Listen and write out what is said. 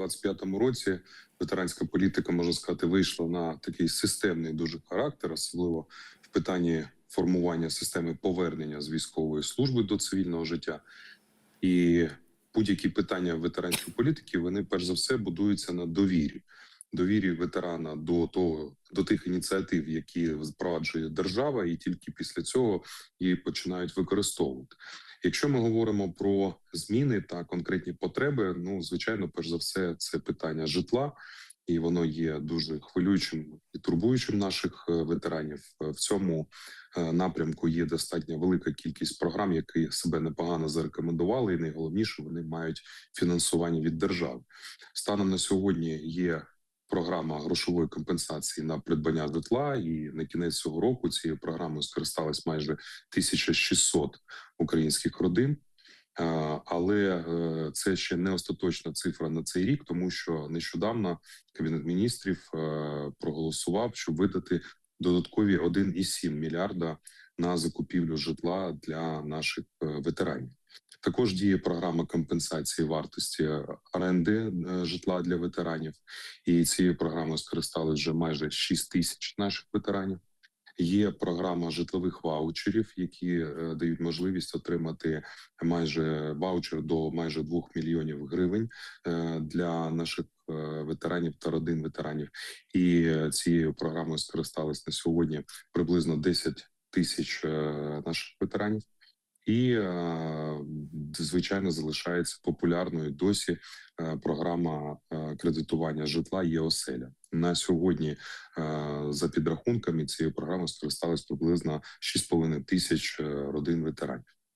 25-му році ветеранська політика можна сказати вийшла на такий системний дуже характер, особливо в питанні формування системи повернення з військової служби до цивільного життя. І будь-які питання ветеранської політики вони перш за все будуються на довірі. Довірі ветерана до того до тих ініціатив, які впроваджує держава, і тільки після цього її починають використовувати. Якщо ми говоримо про зміни та конкретні потреби, ну звичайно, перш за все, це питання житла, і воно є дуже хвилюючим і турбуючим наших е, ветеранів. Е, В цьому е, напрямку є достатньо велика кількість програм, які себе непогано зарекомендували, і найголовніше вони мають фінансування від держави. Станом на сьогодні є програма грошової компенсації на придбання житла, і на кінець цього року цією програмою скористалось майже 1600 українських родин. Е, Але е, це ще не остаточна цифра на цей рік, тому що нещодавно кабінет міністрів е, проголосував, щоб видати додаткові 1,7 мільярда на закупівлю житла для наших ветеранів. Також діє програма компенсації вартості оренди е, житла для ветеранів, і цією програмою скористали вже майже 6 тисяч наших ветеранів. Є програма житлових ваучерів, які е, дають можливість отримати майже ваучер до майже 2 мільйонів гривень е, для наших ветеранів та родин ветеранів. І цією програмою скористались на сьогодні приблизно 10 тисяч наших ветеранів. І звичайно залишається популярною досі е, програма е, кредитування житла є оселя. На сьогодні е, за підрахунками цієї програми скористалось приблизно 6,5 тисяч родин ветеранів.